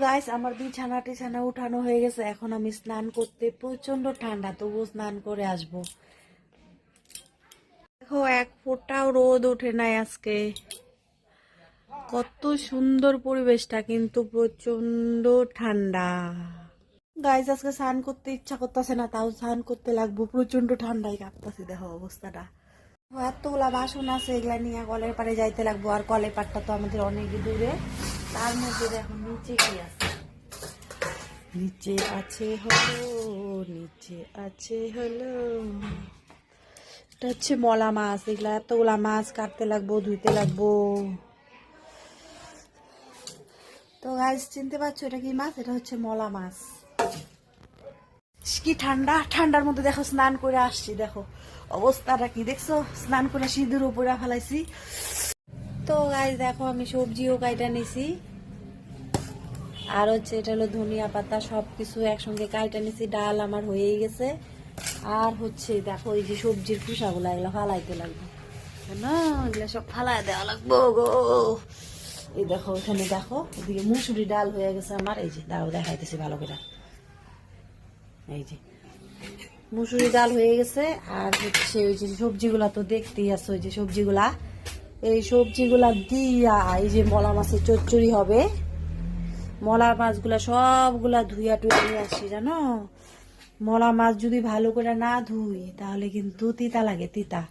Guys, আমার বিছানা টিছানা উঠানো হয়ে গেছে। এখন আমি স্নান করতে প্রচণ্ড ঠান্ডা, তবুও স্নান করে আসব। দেখো, এক ফোঁটাও রোদ ওঠে নাই আজকে। কত সুন্দর পরিবেশটা, কিন্তু প্রচণ্ড ঠান্ডা। গাইজ আজকে স্নান করতে ইচ্ছা করতেছে না, তাও স্নান করতে লাগবো। প্রচণ্ড ঠান্ডায় কাঁপতাছে, দেখো অবস্থাটা। এতগুলা বাসন আছে, এগুলা নিয়ে কলের পাড়ে যাইতে লাগবো, আর কলের পাড়টা তো আমাদের অনেক দূরে। তার মধ্যে দেখো নিচে কি আছে? নিচে আছে হলো, নিচে আছে হলো, এটা হচ্ছে মলা মাছ, এগুলা এতগুলা মাছ কাটতে লাগবো, ধুইতে লাগবো। তো গাছ চিনতে পারছ এটা কি মাছ? এটা হচ্ছে মলা মাছ। কি ঠান্ডা? ঠান্ডার মধ্যে দেখো স্নান করে আসছি, দেখো। অবস্থাটা কি? দেখছ? স্নান করে সিঁদুর উপরে ফেলাইছি। তো গাইজ দেখো, আমি সবজিও কাইটা নিছি। আর হচ্ছে এটা হলো ধনিয়া পাতা একসঙ্গে কাইটা নিছি। ডাল আমার হয়েই গেছে। আর হচ্ছে দেখো, এই যে সবজির খোসাগুলো, এগুলো ফালাইতে লাগবে। না? এগুলো সব ফালাই দেওয়া লাগবো গো। এই দেখো, এখানে দেখো, এদিকে মুসুরি ডাল হয়ে গেছে আমার। এই যে দাও দেখাইতেছি ভালো করে। এই যে। মুসুরি ডাল হয়ে গেছে, আর হচ্ছে ওই যে সবজিগুলা তো দেখতেই আছো, ওই যে সবজিগুলা। এই সবজিগুলা দিয়া এই যে মলা মাছের চচ্চড়ি হবে। মলা মাছগুলা সবগুলা ধুইয়া টুইয়া নিয়ে আসছি জানো? মলা মাছ যদি ভালো করে না ধুই, তাহলে কিন্তু তিতা লাগে, তিতা।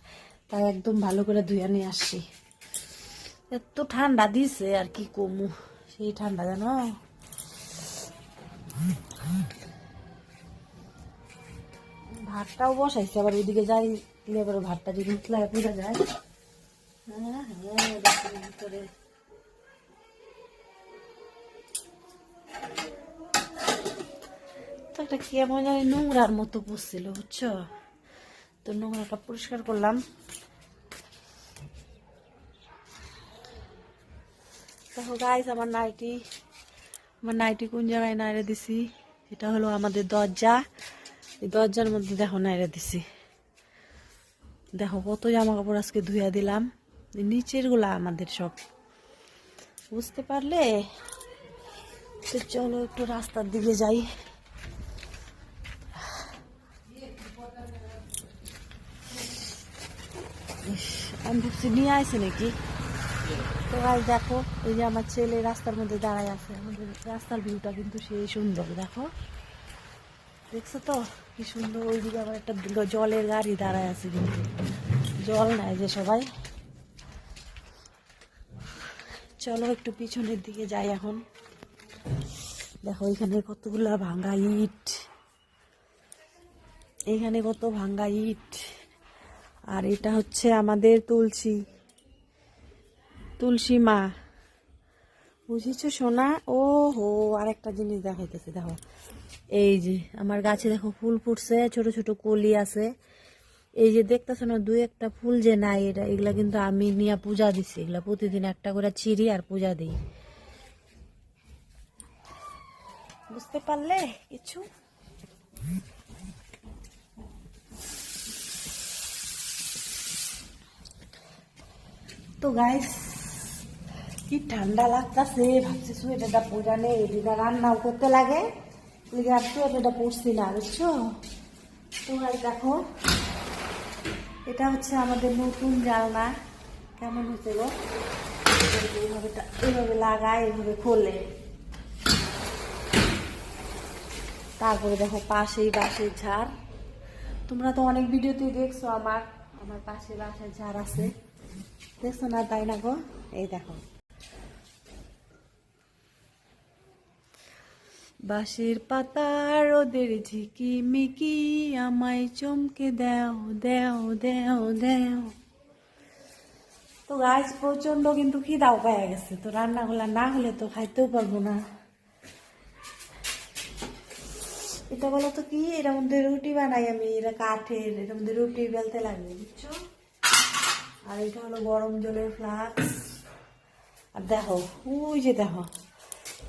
তাই একদম ভালো করে ধুইয়া নিয়ে আসছি এত ঠান্ডা দিছে, আর কি কমু সেই ঠান্ডা, জানো? ভাতটাও বসাইছে, আবার ওইদিকে যাই এবার ভাতটা যদি উতলায় পুরা যায়। হ্যাঁ ভিতরে তো একটা কেমন জানি নোংরার মতো পড়ছিল, বুঝছ? তো নোংরাটা পরিষ্কার করলাম। দেখো গাইস আমার নাইটি আমার নাইটি কোন জায়গায় নাইরে দিছি? এটা হলো আমাদের দরজা। এই দরজার মধ্যে দেখো নাইরে দিছি। দেখো কত জামা কাপড় আজকে ধুইয়া দিলাম। নিচেরগুলা আমাদের সব। বুঝতে পারলে? তো চলো একটু রাস্তার দিকে যাই। আমি ভাবছি নিয়ে আসে নাকি? তো আজ দেখো, এই যে আমার ছেলে রাস্তার মধ্যে দাঁড়ায় আছে। আমাদের রাস্তার ভিউটা কিন্তু সেই সুন্দর, দেখো। দেখছ তো? কি সুন্দর ওইদিকে আবার একটা জলের গাড়ি দাঁড়ায় আছে কিন্তু। জল নাই যে সবাই। চলো একটু পিছনের দিকে যাই এখন। দেখো, এখানে কতগুলা ভাঙ্গা ইট। এখানে কত ভাঙ্গা ইট। আর এটা হচ্ছে আমাদের তুলসী। তুলসী মা। বুঝেছ সোনা? ও হো আরেকটা জিনিস দেখাইতেছে, দেখো। এই যে, আমার গাছে দেখো ফুল ফুটছে, ছোট ছোট কলি আছে। এই যে দেখতেছো না, দুই একটা ফুল যে নাই এটা, এগুলা কিন্তু আমি নিয়ে পূজা দিছি। এগুলা প্রতিদিন একটা করে চিরি আর পূজা দিই। বুঝতে পারলে কিছু? তো গাইস কি ঠান্ডা লাগতাছে, ভাবছি সোয়েটারটা পূজা নেই, এদিকে রান্নাও করতে লাগে। এদিকে আর সোয়েটারটা পরছি না, বুঝছ? তো দেখো, এটা হচ্ছে আমাদের নতুন জালনা কেমন হচ্ছে গো? এইভাবে এইভাবে লাগায়, এইভাবে খোলে। তারপরে দেখো পাশেই বাঁশের ঝাড়। তোমরা তো অনেক ভিডিওতেই দেখছ আমার। আমার পাশে বাঁশের ঝাড় আছে। দেখছ না তাই না গো? এই দেখো। বাঁশের পাতা, রোদের ঝিকি মিকি আমায় চমকে দেও দেও দেও দেও। তো গাছ প্রচণ্ড কিন্তু খিদাও পাওয়া গেছে, তো রান্নাগুলা না হলে তো খাইতেও পারব না। এটা বলো তো কি? এটার মধ্যে রুটি বানাই আমি, এটা কাঠের এটার মধ্যে রুটি বেলতে লাগবে, বুঝছ? আর এটা হলো গরম জলের ফ্লাক্স। আর দেখো, ওই যে দেখো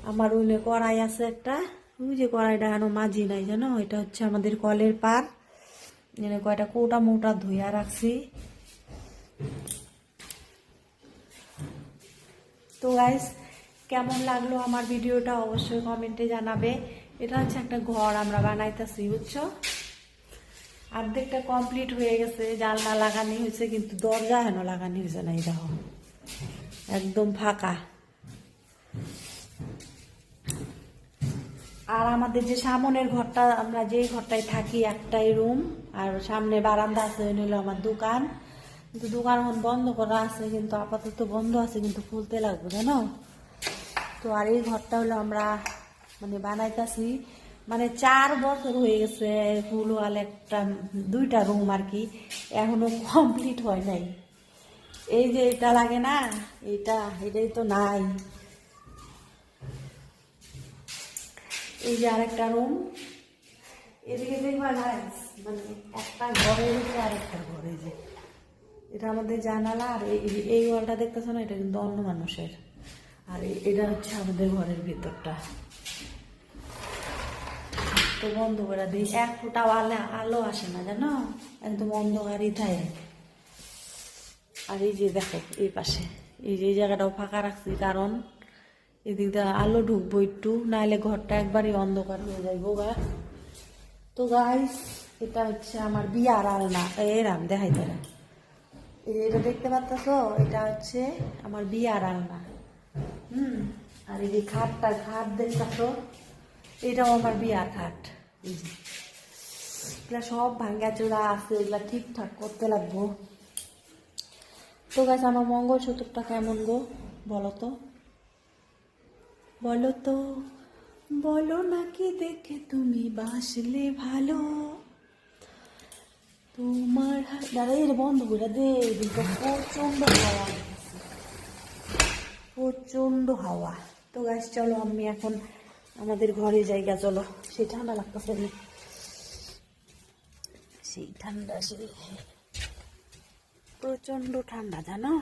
আমার উইনে কড়াই আছে একটা, ওই যে কড়াইটা এখনও মাঝি নাই, জানো? এটা হচ্ছে আমাদের কলের পার এখানে কয়টা কোটা মোটা ধুইয়া রাখছি। তো গাইস কেমন লাগল আমার ভিডিওটা অবশ্যই কমেন্টে জানাবে। এটা হচ্ছে একটা ঘর আমরা বানাইতেছি, বুঝছ? অর্ধেকটা কমপ্লিট হয়ে গেছে, জানলা লাগানি হয়েছে, কিন্তু দরজা হেন লাগানি হয়েছে না, এই দেখো। একদম ফাঁকা। আর আমাদের যে সামনের ঘরটা, আমরা যেই ঘরটায় থাকি, একটাই রুম আর সামনে বারান্দা আছে ওই হলো আমার দোকান। কিন্তু দোকান এখন বন্ধ করা আছে, কিন্তু আপাতত বন্ধ আছে, কিন্তু খুলতে লাগবে, জানো? তো আর এই ঘরটা হলো আমরা মানে বানাইতাছি। মানে চার বছর হয়ে গেছে ফুলওয়াল একটা, দুইটা রুম আর কি, এখনও কমপ্লিট হয় নাই। এই যে এটা লাগে না, এটা, এটাই তো নাই। এই যে আরেকটা রুম এদিকে দেখবা মানে একটা ঘরের ভিতরে আরেকটা ঘর যে। এটা আমাদের জানালা, আর এই- ওয়ালটা দেখতেছো না? এটা কিন্তু অন্য মানুষের। আর এটা হচ্ছে আমাদের ঘরের ভিতরটা। তো বন্ধ করে দিই। এক ফোঁটা আলো আলো আসে না, জানো? একদম অন্ধকারই থাকে। আর এই যে দেখো, এই পাশে, এই যে জায়গাটাও ফাঁকা রাখছি, কারণ এদিক দিয়ে আলো ঢুকবো একটু নাহলে ঘরটা একবারই অন্ধকার হয়ে যাইবো গা তো গাইস এটা হচ্ছে আমার বিয়ার আলনা। এরাম দেখাই তারা এটা দেখতে পাচ্ছ এটা হচ্ছে আমার বিয়ার আলনা। হুম, আর এই যে খাটটা, খাট দেখতেছ? এটাও আমার বিয়ার খাট। এই এগুলা সব ভাঙ্গা চোরা আছে, এগুলা ঠিকঠাক করতে লাগবো। তো গাছ আমার মঙ্গলসূত্রটা কেমন গো, বলো তো? বলো তো বলো নাকি দেখে তুমি বাসলে ভালো? তোমার দাদা এর বন্ধ করে দে, এদিকে প্রচণ্ড হাওয়া। প্রচণ্ড হাওয়া। তো গাছ চলো আমি এখন আমাদের ঘরে জায়গা, চলো। সেই ঠান্ডা লাগতেছে সেই ঠান্ডা, সেই প্রচণ্ড ঠান্ডা, জানো?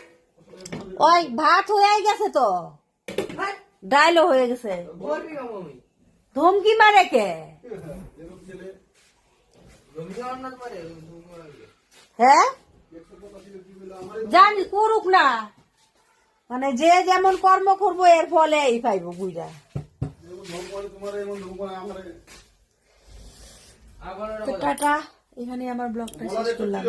ওই ভাত হয়ে গেছে তো। ডাইলও হয়ে গেছে। ধমকি মারে কে? হ্যাঁ? জানি করুক না। মানে যে যেমন কর্ম করব এর ফলে এই পাইব বুঝা টাটা এখানে আমার ব্লগটা বলা শেষ করলাম।